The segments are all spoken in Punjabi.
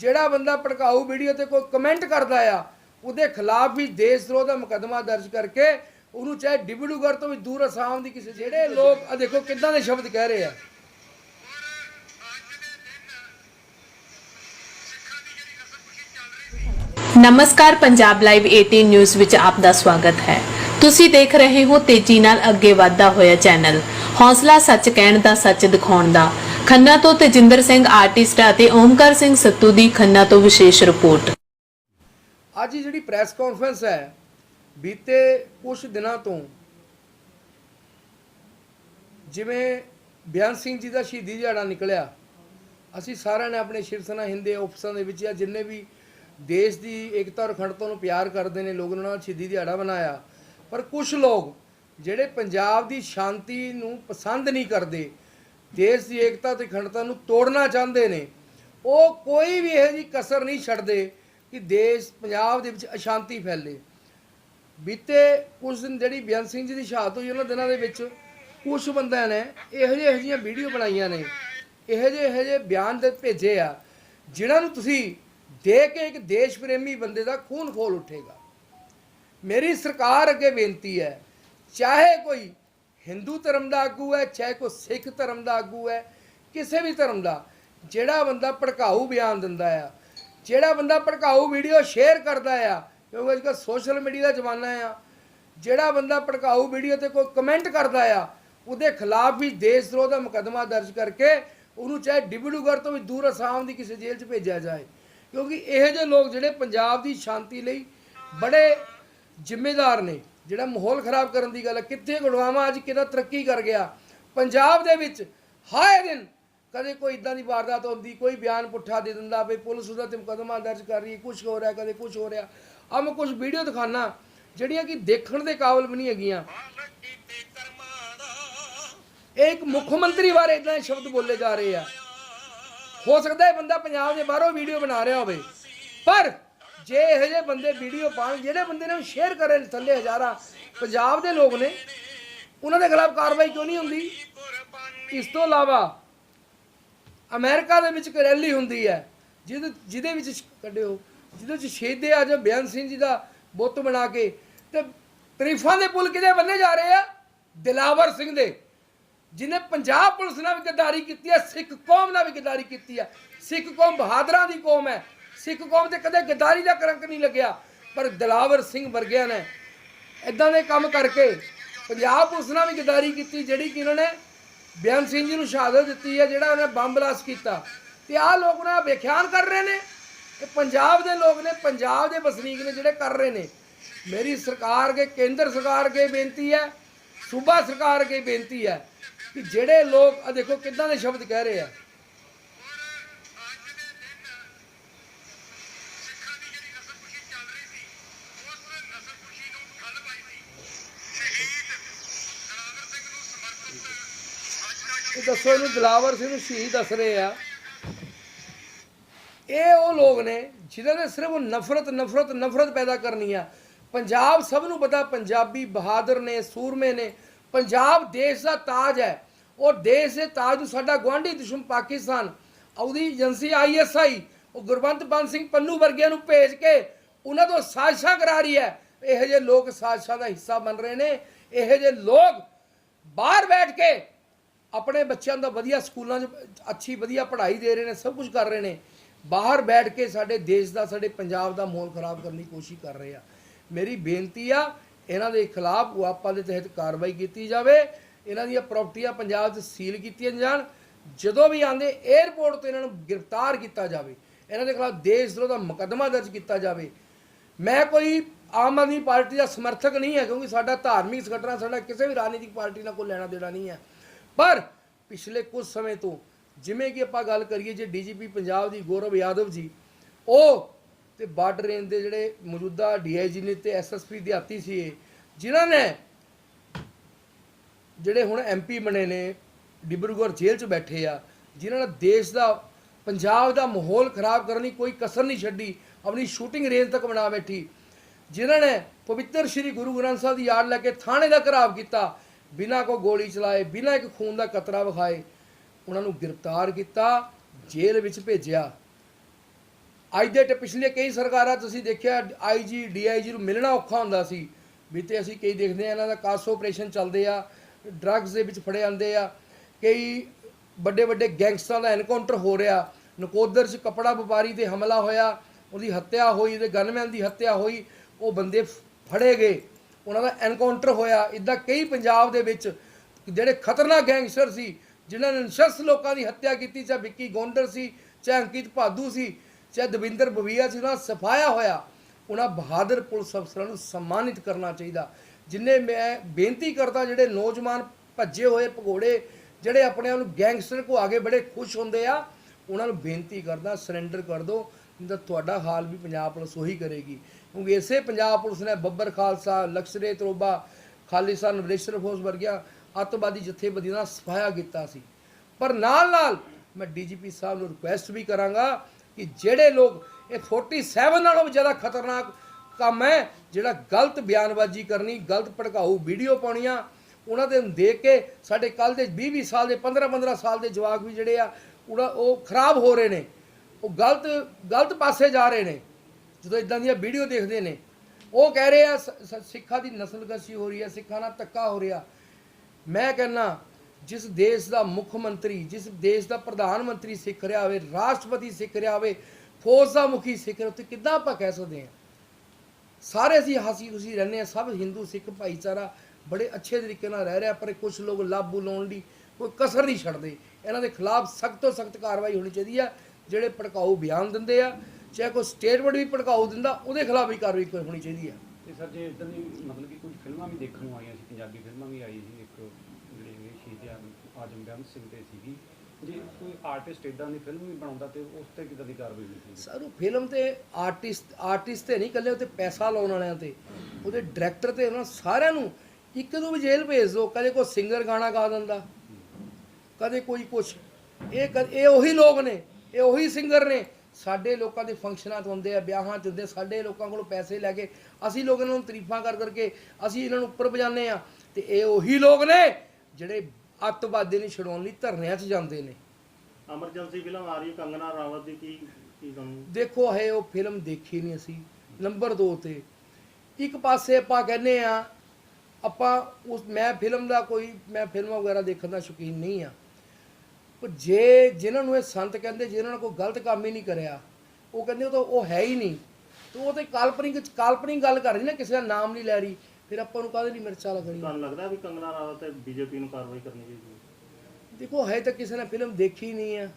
ਜਿਹੜਾ ਬੰਦਾ ਭੜਕਾਊ ਵੀਡੀਓ ਤੇ ਕੋਈ ਕਮੈਂਟ ਕਰਦਾ ਆ, ਉਹਦੇ ਖਿਲਾਫ ਵੀ ਦੇਸ਼ ਵਿਰੋਧ ਦਾ ਮੁਕੱਦਮਾ ਦਰਜ ਕਰਕੇ ਉਹਨੂੰ ਚਾਹੇ ਡਿਬੜੂਗੜ੍ਹ ਤੋਂ ਵੀ ਦੂਰ ਅਸਾਮ ਦੀ ਕਿਸੇ ਜਿਹੜੇ ਲੋਕ ਆ ਦੇਖੋ ਕਿੱਦਾਂ ਦੇ ਸ਼ਬਦ ਕਹਿ ਰਹੇ ਆ। ਨਮਸਕਾਰ, ਪੰਜਾਬ ਲਾਈਵ 18 ਨਿਊਜ਼ ਵਿੱਚ ਆਪ ਦਾ ਸਵਾਗਤ ਹੈ। ਤੁਸੀਂ ਦੇਖ ਰਹੇ ਹੋ ਤੇਜ਼ੀ ਨਾਲ ਅੱਗੇ ਵਧਦਾ ਹੋਇਆ ਚੈਨਲ। ਹੌਸਲਾ ਸੱਚ ਕਹਿਣ ਦਾ, ਸੱਚ ਦਿਖਾਉਣ ਦਾ। ਖੰਨਾ ਤੋਂ ਤੇਜਿੰਦਰ ਸਿੰਘ ਆਰਟਿਸਟ ਅਤੇ ਓਮਕਾਰ ਸਿੰਘ ਸੱਤੂ ਦੀ ਖੰਨਾ ਤੋਂ ਵਿਸ਼ੇਸ਼ ਰਿਪੋਰਟ। ਅੱਜ ਜਿਹੜੀ ਪ੍ਰੈਸ ਕਾਨਫਰੰਸ ਹੈ, ਬੀਤੇ ਕੁਝ ਦਿਨਾਂ ਤੋਂ ਜਿਵੇਂ ਬਿਆਨ ਸਿੰਘ ਜੀ ਦਾ ਸ਼ਹੀਦੀ ਦਿਹਾੜਾ ਨਿਕਲਿਆ, ਅਸੀਂ ਸਾਰਿਆਂ ਨੇ ਆਪਣੇ ਸ਼ਿਵ ਸੈਨਾ ਹਿੰਦੇ ਆਫਿਸਾਂ ਦੇ ਵਿੱਚ ਜਾਂ ਜਿੰਨੇ ਵੀ ਦੇਸ਼ ਦੀ ਏਕਤਾ ਔਰ ਅਖੰਡਤਾ ਨੂੰ ਪਿਆਰ ਕਰਦੇ ਨੇ, ਲੋਕ ਉਹਨਾਂ ਨਾਲ ਸ਼ਹੀਦੀ ਦਿਹਾੜਾ ਮਨਾਇਆ। ਪਰ ਕੁਝ ਲੋਕ ਜਿਹੜੇ ਪੰਜਾਬ ਦੀ ਸ਼ਾਂਤੀ ਨੂੰ ਪਸੰਦ ਨਹੀਂ ਕਰਦੇ ਦੇਸ਼ ਦੀ ਏਕਤਾ ਤੇ ਅਖੰਡਤਾ ਨੂੰ ਤੋੜਨਾ ਚਾਹੁੰਦੇ ਨੇ, ਉਹ ਕੋਈ ਵੀ ਇਹੋ ਜਿਹੀ ਕਸਰ ਨਹੀਂ ਛੱਡਦੇ ਕਿ ਦੇਸ਼ ਪੰਜਾਬ ਦੇ ਵਿੱਚ ਅਸ਼ਾਂਤੀ ਫੈਲੇ। ਬੀਤੇ ਕੁਝ ਦਿਨ ਜਿਹੜੀ ਬਿਆਨ ਸਿੰਘ ਜੀ ਦੀ ਸ਼ਹਾਦਤ ਹੋਈ, ਉਹਨਾਂ ਦਿਨਾਂ ਦੇ ਵਿੱਚ ਕੁਝ ਬੰਦਿਆਂ ਨੇ ਇਹੋ ਜਿਹੇ ਇਹੋ ਜਿਹੀਆਂ ਵੀਡੀਓ ਬਣਾਈਆਂ ਨੇ, ਇਹੋ ਜਿਹੇ ਇਹੋ ਜਿਹੇ ਬਿਆਨ ਦੇ ਭੇਜੇ ਆ, ਜਿਨ੍ਹਾਂ ਨੂੰ ਤੁਸੀਂ ਦੇਖ ਕੇ ਇੱਕ ਦੇਸ਼ ਪ੍ਰੇਮੀ ਬੰਦੇ ਦਾ ਖੂਨ ਖੋਲ ਉੱਠੇਗਾ। ਮੇਰੀ ਸਰਕਾਰ ਅੱਗੇ ਬੇਨਤੀ ਹੈ, ਚਾਹੇ ਕੋਈ ਹਿੰਦੂ ਧਰਮ ਦਾ ਆਗੂ ਹੈ, ਚਾਹੇ ਕੋਈ ਸਿੱਖ ਧਰਮ ਦਾ ਆਗੂ ਹੈ, ਕਿਸੇ ਵੀ ਧਰਮ ਦਾ, ਜਿਹੜਾ ਬੰਦਾ ਭੜਕਾਊ ਬਿਆਨ ਦਿੰਦਾ ਆ, ਜਿਹੜਾ ਬੰਦਾ ਭੜਕਾਊ ਵੀਡੀਓ ਸ਼ੇਅਰ ਕਰਦਾ ਆ, ਕਿਉਂਕਿ ਅੱਜ ਅੱਜਕੱਲ ਸੋਸ਼ਲ ਮੀਡੀਆ ਦਾ ਜ਼ਮਾਨਾ ਆ, ਜਿਹੜਾ ਬੰਦਾ ਭੜਕਾਊ ਵੀਡੀਓ ਤੇ ਕੋਈ ਕਮੈਂਟ ਕਰਦਾ ਆ, ਉਹਦੇ ਖਿਲਾਫ ਵੀ ਦੇਸ਼ ਵਿਰੋਧ ਦਾ ਮੁਕੱਦਮਾ ਦਰਜ ਕਰਕੇ ਉਹਨੂੰ ਚਾਹੇ ਡਿਬੜੂਗੜ੍ਹ ਤੋਂ ਵੀ ਦੂਰ ਅਸਾਮ ਦੀ ਕਿਸੇ ਜੇਲ੍ਹ 'ਚ ਭੇਜਿਆ ਜਾਏ। ਕਿਉਂਕਿ ਇਹੋ ਜਿਹੇ ਲੋਕ ਜਿਹੜੇ ਪੰਜਾਬ ਦੀ ਸ਼ਾਂਤੀ ਲਈ ਬੜੇ ਜ਼ਿੰਮੇਦਾਰ ਨੇ। ਜਿਹੜਾ ਮਾਹੌਲ ਖਰਾਬ ਕਰਨ ਦੀ ਗੱਲ ਹੈ, ਕਿੱਥੇ ਗੁੜਵਾਮਾ ਅੱਜ ਕਿਹਦਾ ਤਰੱਕੀ ਕਰ ਗਿਆ। ਪੰਜਾਬ ਦੇ ਵਿੱਚ ਹਾਏ ਦਿਨ ਕਦੇ ਕੋਈ ਇਦਾਂ ਦੀ ਵਾਰਦਾਤ ਹੁੰਦੀ, ਕੋਈ ਬਿਆਨ ਪੁੱਠਾ ਦੇ ਦਿੰਦਾ, ਵੀ ਪੁਲਿਸ ਉਹਦਾ ਤੇ ਮੁਕੱਦਮਾ ਦਰਜ ਕਰ ਰਹੀ ਹੈ ਕੁਝ ਹੋ ਰਿਹਾ, ਕਦੇ ਕੁਝ ਹੋ ਰਿਹਾ। ਆ ਮੈਂ ਕੁਝ ਵੀਡੀਓ ਦਿਖਾਣਾ ਜਿਹੜੀਆਂ ਕਿ ਦੇਖਣ ਦੇ ਕਾਬਲ ਵੀ ਨਹੀਂ ਹੈਗੀਆਂ। ਇਹ ਇੱਕ ਮੁੱਖ ਮੰਤਰੀ ਬਾਰੇ ਇਦਾਂ ਦੇ ਸ਼ਬਦ ਬੋਲੇ ਜਾ ਰਹੇ ਆ। ਹੋ ਸਕਦਾ ਹੈ ਬੰਦਾ ਪੰਜਾਬ ਦੇ ਬਾਹਰੋਂ ਵੀਡੀਓ ਬਣਾ ਰਿਹਾ ਹੋਵੇ, ਪਰ ਜੇ ਇਹੋ ਜਿਹੇ ਬੰਦੇ ਵੀਡੀਓ ਪਾਣ ਜਿਹੜੇ ਬੰਦੇ ਨੇ ਸ਼ੇਅਰ ਕਰੇ ਥੱਲੇ ਹਜ਼ਾਰਾਂ, ਪੰਜਾਬ ਦੇ ਲੋਕ ਨੇ, ਉਹਨਾਂ ਦੇ ਖਿਲਾਫ ਕਾਰਵਾਈ ਕਿਉਂ ਨਹੀਂ ਹੁੰਦੀ? ਇਸ ਤੋਂ ਇਲਾਵਾ ਅਮਰੀਕਾ ਦੇ ਵਿੱਚ ਇੱਕ ਰੈਲੀ ਹੁੰਦੀ ਹੈ, ਜਿਹਦੇ ਜਿਹਦੇ ਵਿੱਚ ਸ਼- ਕੱਢਿਓ, ਜਿਹਦੇ ਵਿੱਚ ਸ਼ਹੀਦੇ ਆਜਮ ਬਿਆਨ ਸਿੰਘ ਜੀ ਦਾ ਬੁੱਤ ਬਣਾ ਕੇ, ਤੇ ਤਰੀਫਾਂ ਦੇ ਪੁੱਲ ਕਿਹਦੇ ਬੰਨੇ ਜਾ ਰਹੇ ਆ? ਦਿਲਾਵਰ ਸਿੰਘ ਦੇ ਜਿਨੇ ਪੰਜਾਬ ਪੁਲਿਸ ਨਾਲ ਵੀ ਗੱਦਾਰੀ ਕੀਤੀ ਹੈ, ਸਿੱਖ ਕੌਮ ਨਾਲ ਵੀ ਗੱਦਾਰੀ ਕੀਤੀ ਹੈ। ਸਿੱਖ ਕੌਮ ਬਹਾਦਰਾਂ ਦੀ ਕੌਮ ਹੈ। ਸਿੱਖ ਕੌਮ ਤੇ ਕਦੇ ਗੱਦਾਰੀ ਦਾ ਕਰੰਕ ਨਹੀਂ ਲੱਗਿਆ, ਪਰ ਦਲਾਵਰ ਸਿੰਘ ਵਰਗਿਆਂ ਨੇ ਇਦਾਂ ਦੇ ਕੰਮ ਕਰਕੇ ਪੰਜਾਬ ਪੁਲਿਸ ਨਾਲ ਵੀ ਗੱਦਾਰੀ ਕੀਤੀ, ਜਿਹੜੀ ਕਿ ਉਹਨਾਂ ਨੇ ਬਿਆਨ ਸਿੰਘ ਜੀ ਨੂੰ ਸ਼ਹਾਦਤ ਦਿੱਤੀ ਹੈ, ਜਿਹੜਾ ਉਹਨੇ ਬੰਬ ਬਲਾਸਟ ਕੀਤਾ। ਤੇ ਆਹ ਲੋਕ ਉਹਨਾਂ ਦਾ ਵਿਖਿਆਨ ਕਰ ਰਹੇ ਨੇ ਇਹ ਪੰਜਾਬ ਦੇ ਲੋਕ ਨੇ, ਪੰਜਾਬ ਦੇ ਵਸਨੀਕ ਨੇ ਜਿਹੜੇ ਕਰ ਰਹੇ ਨੇ। ਮੇਰੀ ਸਰਕਾਰ ਕੇ ਕੇਂਦਰ ਸਰਕਾਰ ਕੇ ਬੇਨਤੀ ਹੈ, ਸੂਬਾ ਸਰਕਾਰ ਕੇ ਬੇਨਤੀ ਹੈ ਕਿ ਜਿਹੜੇ ਲੋਕ ਆ ਦੇਖੋ ਕਿੱਦਾਂ ਦੇ ਸ਼ਬਦ ਕਹਿ ਰਹੇ ਆ। ਇਹ ਦੱਸੋ, ਇਹਨੂੰ ਦਿਲਾਵਰ ਸਿੰਘ ਸ਼ਹੀਦ ਦੱਸ ਰਹੇ ਆ। ਇਹ ਉਹ ਲੋਕ ਨੇ ਜਿਨ੍ਹਾਂ ਨੇ ਸਿਰਫ ਨਫ਼ਰਤ ਨਫ਼ਰਤ ਨਫ਼ਰਤ ਪੈਦਾ ਕਰਨੀ ਆ। ਪੰਜਾਬ ਸਭ ਨੂੰ ਪਤਾ, ਪੰਜਾਬੀ ਬਹਾਦਰ ਨੇ, ਸੂਰਮੇ ਨੇ। ਪੰਜਾਬ ਦੇਸ਼ ਦਾ ਤਾਜ ਹੈ। ਉਹ ਦੇਸ਼ ਦੇ ਤਾਜ ਨੂੰ ਸਾਡਾ ਗਵਾਂਢੀ ਦੁਸ਼ਮਣ ਪਾਕਿਸਤਾਨ ਉਹਦੀ ਏਜੰਸੀ ਆਈਐਸਆਈ ਉਹ ਗੁਰਵੰਤ ਬੰਦ ਸਿੰਘ ਪੰਨੂ ਵਰਗਿਆਂ ਨੂੰ ਭੇਜ ਕੇ ਉਹਨਾਂ ਤੋਂ ਸਾਜ਼ਿਸ਼ਾਂ ਕਰਾ ਰਹੀ ਹੈ। ਇਹੋ ਜਿਹੇ ਲੋਕ ਸਾਜ਼ਿਸ਼ਾਂ ਦਾ ਹਿੱਸਾ ਬਣ ਰਹੇ ਨੇ। ਇਹੋ ਜਿਹੇ ਲੋਕ ਬਾਹਰ ਬੈਠ ਕੇ ਆਪਣੇ ਬੱਚਿਆਂ ਦਾ ਵਧੀਆ ਸਕੂਲਾਂ 'ਚ ਅੱਛੀ ਵਧੀਆ ਪੜ੍ਹਾਈ ਦੇ ਰਹੇ ਨੇ, ਸਭ ਕੁਝ ਕਰ ਰਹੇ ਨੇ। ਬਾਹਰ ਬੈਠ ਕੇ ਸਾਡੇ ਦੇਸ਼ ਦਾ, ਸਾਡੇ ਪੰਜਾਬ ਦਾ ਮਾਹੌਲ ਖਰਾਬ ਕਰਨ ਦੀ ਕੋਸ਼ਿਸ਼ ਕਰ ਰਹੇ ਆ। ਮੇਰੀ ਬੇਨਤੀ ਆ, ਇਹਨਾਂ ਦੇ ਖਿਲਾਫ ਵਾਪਾ ਦੇ ਤਹਿਤ ਕਾਰਵਾਈ ਕੀਤੀ ਜਾਵੇ। ਇਹਨਾਂ ਦੀਆਂ ਪ੍ਰਾਪਰਟੀਆਂ ਪੰਜਾਬ 'ਚ ਸੀਲ ਕੀਤੀਆਂ ਜਾਣ। ਜਦੋਂ ਵੀ ਆਂਦੇ 에ਅਰਪੋਰਟ ਤੋਂ ਇਹਨਾਂ ਨੂੰ ਗ੍ਰਿਫਤਾਰ ਕੀਤਾ ਜਾਵੇ, ਇਹਨਾਂ ਦੇ ਖਿਲਾਫ ਦੇਸ਼ ਵਿਰੋਧ ਦਾ ਮੁਕੱਦਮਾ ਦਰਜ ਕੀਤਾ ਜਾਵੇ। ਮੈਂ ਕੋਈ ਆਮ ਆਦਮੀ ਪਾਰਟੀ ਦਾ ਸਮਰਥਕ ਨਹੀਂ ਹੈ, ਕਿਉਂਕਿ ਸਾਡਾ ਧਾਰਮਿਕ ਸੰਗਠਨ ਸਾਡਾ ਕਿਸੇ ਵੀ ਰਾਜਨੀਤਿਕ ਪਾਰਟੀ ਨਾਲ ਕੋਈ ਲੈਣਾ ਦੇਣਾ ਨਹੀਂ ਹੈ। ਪਰ ਪਿਛਲੇ ਕੁਝ ਸਮੇਂ ਤੋਂ ਜਿਵੇਂ ਕਿ ਆਪਾਂ ਗੱਲ ਕਰੀਏ ਜੇ ਡੀਜੀਪੀ ਪੰਜਾਬ ਦੀ ਗੌਰਵ ਯਾਦਵ ਜੀ, ਉਹ ਤੇ ਬਾਰਡਰ ਰੇਂਜ ਦੇ ਜਿਹੜੇ ਮੌਜੂਦਾ ਡੀਆਈਜੀ ਨੇ ਤੇ ਐਸਐਸਪੀ ਦਿਹਾਤੀ ਸੀ ਜਿਨ੍ਹਾਂ ਨੇ ਜਿਹੜੇ ਹੁਣ ਐਮਪੀ ਬਣੇ ਨੇ, ਡਿਬਰੂਗੜ੍ਹ ਜੇਲ੍ਹ 'ਚ ਬੈਠੇ ਆ, ਜਿਨ੍ਹਾਂ ਨੇ ਦੇਸ਼ ਦਾ, ਪੰਜਾਬ ਦਾ ਮਾਹੌਲ ਖਰਾਬ ਕਰਨ ਦੀ ਕੋਈ ਕਸਰ ਨਹੀਂ ਛੱਡੀ, ਆਪਣੀ ਸ਼ੂਟਿੰਗ ਰੇਂਜ ਤੱਕ ਬਣਾ ਬੈਠੀ, ਜਿਨ੍ਹਾਂ ਨੇ ਪਵਿੱਤਰ ਸ੍ਰੀ ਗੁਰੂ ਗ੍ਰੰਥ ਸਾਹਿਬ ਦੀ ਯਾਦ ਲੈ ਕੇ ਥਾਣੇ ਦਾ ਘਰਾਵ ਕੀਤਾ ਬਿਨਾਂ ਕੋ ਗੋਲੀ ਚਲਾਏ, ਬਿਨਾਂ ਇੱਕ ਖੂਨ ਦਾ ਕਤਰਾ ਵਿਖਾਏ, ਉਹਨਾਂ ਨੂੰ ਗ੍ਰਿਫਤਾਰ ਕੀਤਾ, ਜੇਲ੍ਹ ਵਿੱਚ ਭੇਜਿਆ। ਅੱਜ ਦੇ ਤੇ ਪਿਛਲੇ ਕਈ ਸਰਕਾਰਾਂ, ਤੁਸੀਂ ਦੇਖਿਆ ਆਈਜੀ ਡੀਆਈਜੀ ਨੂੰ ਮਿਲਣਾ ਔਖਾ ਹੁੰਦਾ ਸੀ ਵੀ ਤੇ ਅਸੀਂ ਕਈ ਦੇਖਦੇ ਆ ਇਹਨਾਂ ਦਾ ਕਾਸੋ ਆਪਰੇਸ਼ਨ ਚੱਲਦੇ ਆ ਡਰੱਗਸ ਦੇ ਵਿੱਚ ਫੜੇ ਜਾਂਦੇ ਆ, ਕਈ ਵੱਡੇ ਵੱਡੇ ਗੈਂਗਸਟਰਾਂ ਦਾ ਐਨਕਾਊਂਟਰ ਹੋ ਰਿਹਾ, ਨਕੋਦਰ 'ਚ ਕਪੜਾ ਵਪਾਰੀ ਤੇ ਹਮਲਾ ਹੋਇਆ, ਉਹਦੀ ਹੱਤਿਆ ਹੋਈ ਤੇ ਗਨਮੈਨ ਦੀ ਹੱਤਿਆ ਹੋਈ, ਉਹ ਬੰਦੇ ਫੜੇ ਗਏ। ਉਹਨਾਂ ਦਾ ਐਨਕਾਊਂਟਰ ਹੋਇਆ। ਇਦਾਂ ਕਈ ਪੰਜਾਬ ਦੇ ਵਿੱਚ ਜਿਹੜੇ ਖਤਰਨਾਕ ਗੈਂਗਸਟਰ ਸੀ, ਜਿਨ੍ਹਾਂ ਨੇ ਨਸ਼ਸ ਲੋਕਾਂ ਦੀ ਹੱਤਿਆ ਕੀਤੀ, ਚਾਹੇ ਵਿੱਕੀ ਗੋਂਡਰ ਸੀ, ਚਾਹੇ ਅੰਕਿਤ ਭਾਦੂ ਸੀ, ਚਾਹੇ ਦਵਿੰਦਰ ਬਵੀਆ ਸੀ, ਉਹਨਾਂ ਸਫਾਇਆ ਹੋਇਆ। ਉਹਨਾਂ ਬਹਾਦਰ ਪੁਲਿਸ ਅਫਸਰਾਂ ਨੂੰ ਸਨਮਾਨਿਤ ਕਰਨਾ ਚਾਹੀਦਾ। ਜਿੰਨੇ ਮੈਂ ਬੇਨਤੀ ਕਰਦਾ, ਜਿਹੜੇ ਨੌਜਵਾਨ ਭੱਜੇ ਹੋਏ ਭਗੋੜੇ, ਜਿਹੜੇ ਆਪਣੇ ਆਪ ਨੂੰ ਗੈਂਗਸਟਰ ਕੋ ਆਗੇ ਬੜੇ ਖੁਸ਼ ਹੁੰਦੇ ਆ, ਉਹਨਾਂ ਨੂੰ ਬੇਨਤੀ ਕਰਦਾ ਸਰੈਂਡਰ ਕਰ ਦਿਓ। ਤਾਂ ਤੁਹਾਡਾ ਹਾਲ ਵੀ ਪੰਜਾਬ ਪੁਲਿਸ ਉਹੀ ਕਰੇਗੀ। ਕਿਉਂਕਿ ਇਸੇ ਪੰਜਾਬ ਪੁਲਿਸ ਨੇ ਬੱਬਰ ਖਾਲਸਾ ਲਕਸ਼ਰੇ ਤਰੋਬਾ ਖਾਲਿਸਤਾਨ ਰਜਿਸਟਰ ਫੋਰਸ ਵਰਗੀਆਂ ਅੱਤਵਾਦੀ ਜਥੇਬੰਦੀਆਂ ਦਾ ਸਫਾਇਆ ਕੀਤਾ ਸੀ। ਪਰ ਨਾਲ ਨਾਲ ਮੈਂ ਡੀਜੀਪੀ ਸਾਹਿਬ ਨੂੰ ਰਿਕੁਐਸਟ ਵੀ ਕਰਾਂਗਾ ਕਿ ਜਿਹੜੇ ਲੋਕ ਇਹ 47 ਨਾਲੋਂ ਵੀ ਜ਼ਿਆਦਾ ਖਤਰਨਾਕ ਕੰਮ ਹੈ, ਜਿਹੜਾ ਗਲਤ ਬਿਆਨਬਾਜ਼ੀ ਕਰਨੀ, ਗਲਤ ਭੜਕਾਊ ਵੀਡੀਓ ਪਾਉਣੀਆਂ, ਉਹਨਾਂ ਦੇ ਦੇਖ ਕੇ ਸਾਡੇ ਕੱਲ ਦੇ 20 20 ਸਾਲ ਦੇ 15 15 ਸਾਲ ਦੇ ਜਵਾਕ ਵੀ ਜਿਹੜੇ ਆ, ਉਹਨਾਂ ਉਹ ਖਰਾਬ ਹੋ ਰਹੇ ਨੇ। ਉਹ ਗਲਤ ਗਲਤ ਪਾਸੇ ਜਾ ਰਹੇ ਨੇ। ਜਦੋਂ ਇਦਾਂ ਦੀਆਂ ਵੀਡੀਓ ਦੇਖਦੇ ਨੇ, ਉਹ ਕਹਿ ਰਹੇ ਆ, ਸ- ਸਿੱਖਾਂ ਦੀ ਨਸਲਕਸ਼ੀ ਹੋ ਰਹੀ ਹੈ, ਸਿੱਖਾਂ ਨਾਲ ਧੱਕਾ ਹੋ ਰਿਹਾ। ਮੈਂ ਕਹਿੰਨਾ ਜਿਸ ਦੇਸ਼ ਦਾ ਮੁੱਖ ਮੰਤਰੀ, ਜਿਸ ਦੇਸ਼ ਦਾ ਪ੍ਰਧਾਨ ਮੰਤਰੀ ਸਿੱਖ ਰਿਹਾ ਹੋਵੇ, ਰਾਸ਼ਟਰਪਤੀ ਸਿੱਖ ਰਿਹਾ ਹੋਵੇ, ਫੌਜ ਦਾ ਮੁਖੀ ਸਿੱਖ ਰਿਹਾ, ਉੱਥੇ ਕਿੱਦਾਂ ਆਪਾਂ ਕਹਿ ਸਕਦੇ ਹਾਂ? ਸਾਰੇ ਅਸੀਂ ਹਾਸੀ ਖੁਸ਼ੀ ਰਹਿੰਦੇ ਹਾਂ, ਸਭ ਹਿੰਦੂ, ਸਿੱਖ ਭਾਈਚਾਰਾ ਬੜੇ ਅੱਛੇ ਤਰੀਕੇ ਨਾਲ ਰਹਿ ਰਿਹਾ, ਪਰ ਕੁਝ ਲੋਕ ਲਾਭੂ ਲਾਉਣ ਦੀ ਕੋਈ ਕਸਰ ਨਹੀਂ ਛੱਡਦੇ। ਇਹਨਾਂ ਦੇ ਖਿਲਾਫ ਸਖਤ ਤੋਂ ਸਖਤ ਕਾਰਵਾਈ ਹੋਣੀ ਚਾਹੀਦੀ ਹੈ। ਜਿਹੜੇ ਭੜਕਾਊ ਬਿਆਨ ਦਿੰਦੇ ਆ ਚਾਹੇ ਕੋਈ ਸਟੇਟਮੈਂਟ ਵੀ ਭੜਕਾਊ ਦਿੰਦਾ ਉਹਦੇ ਖਿਲਾਫ ਵੀ ਕਾਰਵਾਈ ਕੋਈ ਹੋਣੀ ਚਾਹੀਦੀ ਆ। ਤੇ ਸਰ ਜੇ ਇਦਾਂ ਦੀ ਮਤਲਬ ਕਿ ਕੁਝ ਫਿਲਮਾਂ ਵੀ ਦੇਖਣ ਨੂੰ ਆਈਆਂ ਸੀ ਪੰਜਾਬੀ ਫਿਲਮਾਂ ਵੀ ਆਈ ਸੀ ਇੱਕ ਜਿਹੜੇ ਸ਼ਹੀਦ ਆਜ਼ਮ- ਬੇਅੰਤ ਸਿੰਘ ਤੇ ਸੀਗੀ। ਜੇ ਕੋਈ ਆਰਟਿਸਟ ਇਦਾਂ ਦੀ ਫਿਲਮ ਵੀ ਬਣਾਉਂਦਾ ਤੇ ਉਸ ਤੇ ਕਿਦਾਂ ਦੀ ਕਾਰਵਾਈ ਹੋਣੀ ਸੀ ਸਰ ਉਹ ਫਿਲਮ ਤੇ ਆਰਟਿਸਟ ਆਰਟਿਸਟ ਤੇ ਨਹੀਂ ਇਕੱਲੇ ਉਹ ਤੇ ਪੈਸਾ ਲਾਉਣ ਵਾਲਿਆਂ ਤੇ। ਉਹਦੇ ਡਾਇਰੈਕਟਰ ਤੇ ਉਹਨਾਂ ਸਾਰਿਆਂ ਨੂੰ ਇੱਕ ਨੂੰ ਵੀ ਜੇਲ੍ਹ ਭੇਜ ਦਿਓ ਕਦੇ ਕੋਈ ਸਿੰਗਰ ਗਾਣਾ ਗਾ ਦਿੰਦਾ ਕਦੇ ਕੋਈ ਕੁਛ। ਇਹ ਇਹ ਉਹੀ ਲੋਕ ਨੇ ਇਹ ਉਹੀ ਸਿੰਗਰ ਨੇ। ਸਾਡੇ ਲੋਕਾਂ ਦੇ ਫੰਕਸ਼ਨਾਂ 'ਤੇ ਹੁੰਦੇ ਆ ਵਿਆਹਾਂ 'ਚ ਹੁੰਦੇ ਸਾਡੇ ਲੋਕਾਂ ਕੋਲੋਂ ਪੈਸੇ ਲੈ ਕੇ ਅਸੀਂ ਲੋਕ ਇਹਨਾਂ ਨੂੰ ਤਾਰੀਫਾਂ ਕਰ ਕਰਕੇ ਅਸੀਂ ਇਹਨਾਂ ਨੂੰ ਉੱਪਰ ਵਜਾਉਂਦੇ ਆ। ਤੇ ਇਹ ਉਹੀ ਲੋਕ ਨੇ ਜਿਹੜੇ ਅੱਤਵਾਦੀ ਨੂੰ ਛਡਾਉਣ ਲਈ ਧਰਨਿਆਂ 'ਚ ਜਾਂਦੇ ਨੇ। ਐਮਰਜੈਂਸੀ ਫਿਲਮ ਆ ਰਹੀ ਹੈ ਕੰਗਨਾ ਰਾਵਤ ਦੀ ਕੀ ਕੀ ਤੁਹਾਨੂੰ ਦੇਖੋ ਹੈ ਉਹ ਫਿਲਮ ਦੇਖੀ ਨਹੀਂ ਅਸੀਂ। ਨੰਬਰ 2 ਤੇ ਇੱਕ ਪਾਸੇ ਆਪਾਂ ਕਹਿੰਦੇ ਆ ਆਪਾਂ ਉਸ ਮੈਂ ਫਿਲਮ ਦਾ ਕੋਈ ਮੈਂ ਫਿਲਮਾਂ ਵਗੈਰਾ ਦੇਖਣ ਦਾ ਸ਼ੌਕੀਨ ਨਹੀਂ ਆ। ਪਰ ਜੇ ਜਿਨ੍ਹਾਂ ਨੂੰ ਇਹ ਸੰਤ ਕਹਿੰਦੇ ਜਿਨ੍ਹਾਂ ਨੇ ਕੋਈ ਗਲਤ ਕੰਮ ਹੀ ਨਹੀਂ ਕਰਿਆ ਉਹ ਕਹਿੰਦੇ ਉਹ ਤਾਂ ਉਹ ਹੈ ਹੀ ਨਹੀਂ। ਤੇ ਉਹ ਤੇ ਕਾਲਪਨਿਕ ਕਾਲਪਨਿਕ ਗੱਲ ਕਰ ਰਹੀ ਨਾ ਕਿਸੇ ਦਾ ਨਾਮ ਨਹੀਂ ਲੈ ਰਹੀ ਫਿਰ ਆਪਾਂ ਨੂੰ ਕਾਹਦੇ ਲਈ ਮਿਰਚਾਂ ਲੱਗਣੀ ਤੁਹਾਨੂੰ ਲੱਗਦਾ ਵੀ ਕੰਗਨਾ ਰਾਵਤ ਤੇ ਬੀਜੇਪੀ ਨੂੰ ਕਾਰਵਾਈ ਕਰਨੀ ਚਾਹੀਦੀ ਦੇਖੋ ਹੈ ਤਾਂ ਕਿਸੇ ਨੇ ਫਿਲਮ ਦੇਖੀ ਨਹੀਂ ਆ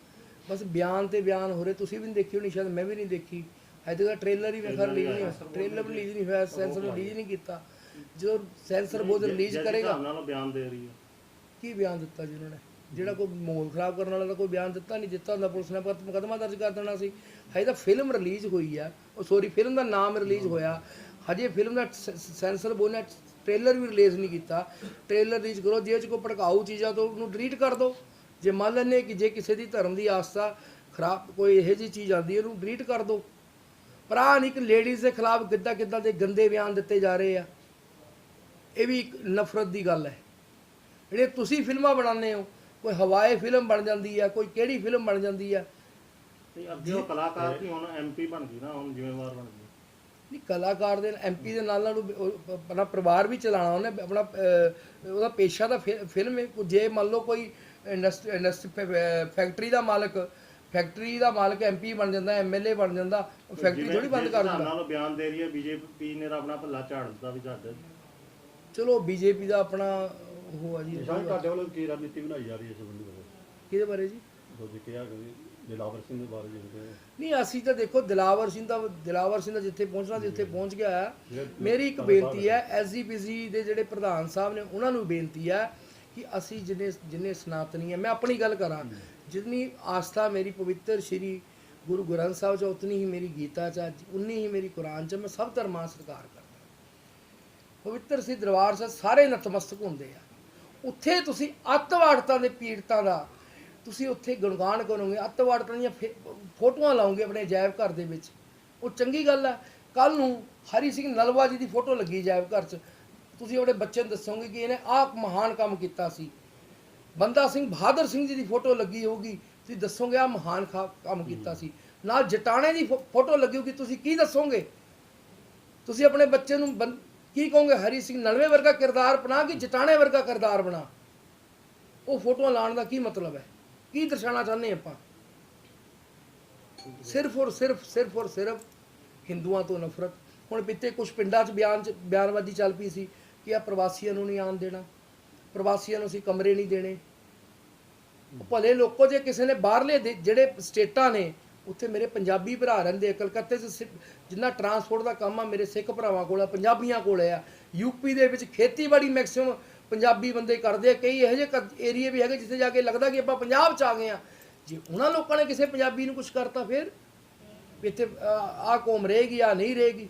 ਬਸ ਬਿਆਨ ਤੇ ਬਿਆਨ ਹੋ ਰਹੇ ਤੁਸੀਂ ਵੀ ਨਹੀਂ ਦੇਖੀ ਹੋਣੀ ਸ਼ਾਇਦ ਮੈਂ ਵੀ ਨਹੀਂ ਦੇਖੀ। ਹਜੇ ਤੱਕ ਟ੍ਰੇਲਰ ਹੀ ਵੇਖਾ ਰਿਲੀਜ਼ ਨਹੀਂ ਟ੍ਰੇਲਰ ਰਿਲੀਜ਼ ਨਹੀਂ ਹੋਇਆ ਸੈਂਸਰ ਰਿਲੀਜ਼ ਨਹੀਂ ਕੀਤਾ। ਜਦੋਂ ਸੈਂਸਰ ਬੋਰਡ ਰਿਲੀਜ਼ ਕਰੇਗਾ ਹਿਸਾਬ ਨਾਲ ਉਹ ਬਿਆਨ ਦੇ ਰਹੀ ਹੈ। ਕੀ ਬਿਆਨ ਦਿੱਤਾ ਜੀ ਉਹਨਾਂ ਨੇ? ਜਿਹੜਾ ਕੋਈ ਮਾਹੌਲ ਖਰਾਬ ਕਰਨ ਵਾਲਾ ਦਾ ਕੋਈ ਬਿਆਨ ਦਿੱਤਾ ਨਹੀਂ, ਦਿੱਤਾ ਹੁੰਦਾ ਪੁਲਿਸ ਨੇ, ਪਰ ਮੁਕੱਦਮਾ ਦਰਜ ਕਰ ਦੇਣਾ ਸੀ। ਹਜੇ ਤਾਂ ਫਿਲਮ ਰਿਲੀਜ਼ ਹੋਈ ਆ। ਉਹ ਸੋਰੀ ਫਿਲਮ ਦਾ ਨਾਮ ਰਿਲੀਜ਼ ਹੋਇਆ। ਹਜੇ ਫਿਲਮ ਦਾ ਸੈਂਸਰ ਬੋਰਡ ਨੇ ਟ੍ਰੇਲਰ ਵੀ ਰਿਲੀਜ਼ ਨਹੀਂ ਕੀਤਾ। ਟ੍ਰੇਲਰ ਰਿਲੀਜ਼ ਕਰੋ, ਜੇ ਚ ਕੋਈ ਭੜਕਾਊ ਚੀਜ਼ਾਂ ਤੋਂ ਉਹਨੂੰ ਡਿਲੀਟ ਕਰ ਦਿਓ। ਜੇ ਮੰਨ ਲੈਂਦੇ ਕਿ ਜੇ ਕਿਸੇ ਦੀ ਧਰਮ ਦੀ ਆਸਥਾ ਖਰਾਬ, ਕੋਈ ਇਹੋ ਜਿਹੀ ਚੀਜ਼ ਆਉਂਦੀ ਹੈ, ਉਹਨੂੰ ਡਿਲੀਟ ਕਰ ਦਿਓ। ਪਰ ਆਹ ਨਹੀਂ ਕਿ ਲੇਡੀਜ਼ ਦੇ ਖਿਲਾਫ ਕਿੱਦਾਂ ਕਿੱਦਾਂ ਦੇ ਗੰਦੇ ਬਿਆਨ ਦਿੱਤੇ ਜਾ ਰਹੇ ਆ। ਇਹ ਵੀ ਇੱਕ ਨਫ਼ਰਤ ਦੀ ਗੱਲ ਹੈ। ਜਿਹੜੇ ਤੁਸੀਂ ਫਿਲਮਾਂ ਬਣਾਉਂਦੇ ਹੋ ਕੋਈ ਹਵਾਏ ਫਿਲਮ ਬਣ ਜਾਂਦੀ ਆ ਕੋਈ ਕਿਹੜੀ ਫਿਲਮ ਬਣ ਜਾਂਦੀ ਆ। ਤੇ ਅੱਗੇ ਉਹ ਕਲਾਕਾਰ ਕੀ ਹੁਣ ਐਮਪੀ ਬਣ ਗਈ ਨਾ ਹੁਣ ਜ਼ਿੰਮੇਵਾਰ ਬਣ ਗਈ। ਨਹੀਂ ਕਲਾਕਾਰ ਦੇ ਐਮਪੀ ਦੇ ਨਾਲ ਨਾਲ ਆਪਣਾ ਪਰਿਵਾਰ ਵੀ ਚਲਾਉਣਾ ਉਹਨੇ ਆਪਣਾ ਉਹਦਾ ਪੇਸ਼ਾ ਫਿ- ਫਿਲਮ ਜੇ ਮੰਨ ਲਓ ਕੋਈ ਇੰਡਸਟਰੀ ਫੈਕਟਰੀ ਦਾ ਮਾਲਕ ਫੈਕਟਰੀ ਦਾ ਮਾਲਕ ਐਮਪੀ ਬਣ ਜਾਂਦਾ ਐਮਐਲਏ ਬਣ ਜਾਂਦਾ ਉਹ ਫੈਕਟਰੀ ਥੋੜੀ ਬੰਦ ਕਰ ਦਿੰਦਾ ਨਾਲ ਬਿਆਨ ਦੇ ਰਹੀ ਹੈ ਬੀਜੇਪੀ ਨੇ ਤਾਂ ਆਪਣਾ ਭੱਲਾ ਝਾੜ ਦਿੱਤਾ ਵੀ ਸਾਡੇ ਚਲੋ ਬੀਜੇਪੀ ਦਾ ਆਪਣਾ ਉਹ ਆ ਜੀ ਸ਼ਾਇਦ ਤੁਹਾਡੇ ਵੱਲੋਂ ਕੀ ਰਣਨੀਤੀ ਬਣਾਈ ਜਾ ਰਹੀ ਹੈ ਇਸ ਸੰਬੰਧੀ ਵਿੱਚ? ਕਿਹਦੇ ਬਾਰੇ ਜੀ? ਤੁਸੀਂ ਕਿਹਾ ਕਿ ਜਲਾਵਰ ਸਿੰਘ ਦੇ ਬਾਰੇ ਜਿਹੜੇ ਨਹੀਂ ਅਸੀਂ ਤਾਂ ਦੇਖੋ ਦਿਲਾਵਰ ਸਿੰਘ ਦਾ ਦਿਲਾਵਰ ਸਿੰਘ ਦਾ ਜਿੱਥੇ ਪਹੁੰਚਣਾ ਜਿੱਥੇ ਪਹੁੰਚ ਗਿਆ ਹੈ ਮੇਰੀ ਇੱਕ ਬੇਨਤੀ ਹੈ ਐਸਜੀਪੀਸੀ ਦੇ ਜਿਹੜੇ ਪ੍ਰਧਾਨ ਸਾਹਿਬ ਨੇ ਉਹਨਾਂ ਨੂੰ ਬੇਨਤੀ ਹੈ ਕਿ ਅਸੀਂ ਜਿੰਨੇ ਜਿੰਨੇ ਸਨਾਤਨੀ ਹੈ ਮੈਂ ਆਪਣੀ ਗੱਲ ਕਰਾਂ ਜਿੰਨੀ ਆਸਥਾ ਮੇਰੀ ਪਵਿੱਤਰ ਸ਼੍ਰੀ ਗੁਰੂ ਗ੍ਰੰਥ ਸਾਹਿਬ 'ਚ ਉਤਨੀ ਹੀ ਮੇਰੀ ਗੀਤਾ 'ਚ ਉਨੀ ਹੀ ਮੇਰੀ ਕੁਰਾਨ 'ਚ। ਮੈਂ ਸਭ ਧਰਮਾਂ ਦਾ ਸਤਿਕਾਰ ਕਰਦਾ ਪਵਿੱਤਰ ਸੀ ਦਰਬਾਰ ਸਾਹਿਬ ਸਾਰੇ ਨਤਮਸਤਕ ਹੁੰਦੇ ਆ। ਉੱਥੇ ਤੁਸੀਂ ਅੱਤਵਾੜਤਾ ਦੇ ਪੀੜਤਾਂ ਦਾ ਤੁਸੀਂ ਉੱਥੇ ਗੁਣਗਾਨ ਕਰੋਗੇ ਅੱਤਵਾੜਤਾ ਦੀਆਂ ਫੇ- ਫੋਟੋਆਂ ਲਾਓਗੇ ਆਪਣੇ ਅਜਾਇਬ ਘਰ ਦੇ ਵਿੱਚ। ਉਹ ਚੰਗੀ ਗੱਲ ਹੈ ਕੱਲ ਨੂੰ ਹਰੀ ਸਿੰਘ ਨਲਵਾ ਜੀ ਦੀ ਫੋਟੋ ਲੱਗੀ ਅਜਾਇਬ ਘਰ 'ਚ। ਤੁਸੀਂ ਆਪਣੇ ਬੱਚੇ ਨੂੰ ਦੱਸੋਗੇ ਕਿ ਇਹਨੇ ਆਹ ਮਹਾਨ ਕੰਮ ਕੀਤਾ ਸੀ। ਬੰਦਾ ਸਿੰਘ ਬਹਾਦਰ ਸਿੰਘ ਜੀ ਦੀ ਫੋਟੋ ਲੱਗੀ ਹੋਊਗੀ। ਤੁਸੀਂ ਦੱਸੋਗੇ ਆ ਮਹਾਨ ਖਾ- ਕੰਮ ਕੀਤਾ ਸੀ। ਨਾਲ ਜਟਾਣੇ ਦੀ ਫੋ- ਫੋਟੋ ਲੱਗੀ ਹੋਊਗੀ। ਤੁਸੀਂ ਕੀ ਦੱਸੋਗੇ? ਤੁਸੀਂ ਆਪਣੇ ਬੱਚੇ ਨੂੰ ਬੰ- ਕੀ ਕਹੋਗੇ? ਹਰੀ ਸਿੰਘ ਨਲਵੇ ਵਰਗਾ ਕਿਰਦਾਰ ਬਣਾ ਕਿ ਜਟਾਣੇ ਵਰਗਾ ਕਿਰਦਾਰ ਬਣਾ? ਉਹ ਫੋਟੋਆਂ ਲਾਉਣ ਦਾ ਕੀ ਮਤਲਬ ਹੈ? ਕੀ ਦਰਸਾਉਣਾ ਚਾਹੁੰਦੇ ਆਪਾਂ? ਸਿਰਫ ਔਰ ਸਿਰਫ ਸਿਰਫ ਔਰ ਸਿਰਫ ਹਿੰਦੂਆਂ ਤੋਂ ਨਫ਼ਰਤ। ਹੁਣ ਪਿੱਛੇ ਕੁਝ ਪਿੰਡਾਂ 'ਚ ਬਿਆਨ 'ਚ ਬਿਆਨਬਾਜ਼ੀ ਚੱਲ ਪਈ ਸੀ ਕਿ ਆ ਪ੍ਰਵਾਸੀਆਂ ਨੂੰ ਨਹੀਂ ਆਉਣ ਦੇਣਾ। ਪ੍ਰਵਾਸੀਆਂ ਨੂੰ ਅਸੀਂ ਕਮਰੇ ਨਹੀਂ ਦੇਣੇ। ਭਲੇ ਲੋਕੋ ਜੇ ਕਿਸੇ ਨੇ ਬਾਹਰਲੇ ਦੇ- ਜਿਹੜੇ ਸਟੇਟਾਂ ਨੇ ਉੱਥੇ ਮੇਰੇ ਪੰਜਾਬੀ ਭਰਾ ਰਹਿੰਦੇ ਆ, ਕਲਕੱਤੇ 'ਚ ਸਿ- ਜਿੰਨਾ ਟਰਾਂਸਪੋਰਟ ਦਾ ਕੰਮ ਆ, ਮੇਰੇ ਸਿੱਖ ਭਰਾਵਾਂ ਕੋਲ ਆ, ਪੰਜਾਬੀਆਂ ਕੋਲ ਆ। ਯੂਪੀ ਦੇ ਵਿੱਚ ਖੇਤੀਬਾੜੀ ਮੈਕਸਿਮਮ ਪੰਜਾਬੀ ਬੰਦੇ ਕਰਦੇ ਆ, ਕਈ ਇਹੋ ਜਿਹੇ ਏਰੀਏ ਵੀ ਹੈਗੇ ਜਿੱਥੇ ਜਾ ਕੇ ਲੱਗਦਾ ਕਿ ਆਪਾਂ ਪੰਜਾਬ 'ਚ ਆ ਗਏ ਆ। ਜੇ ਉਹਨਾਂ ਲੋਕਾਂ ਨੇ ਕਿਸੇ ਪੰਜਾਬੀ ਨੂੰ ਕੁਝ ਕਰਤਾ, ਫਿਰ ਇੱਥੇ ਆ ਕੌਮ ਰਹੇਗੀ ਆ ਨਹੀਂ ਰਹੇਗੀ।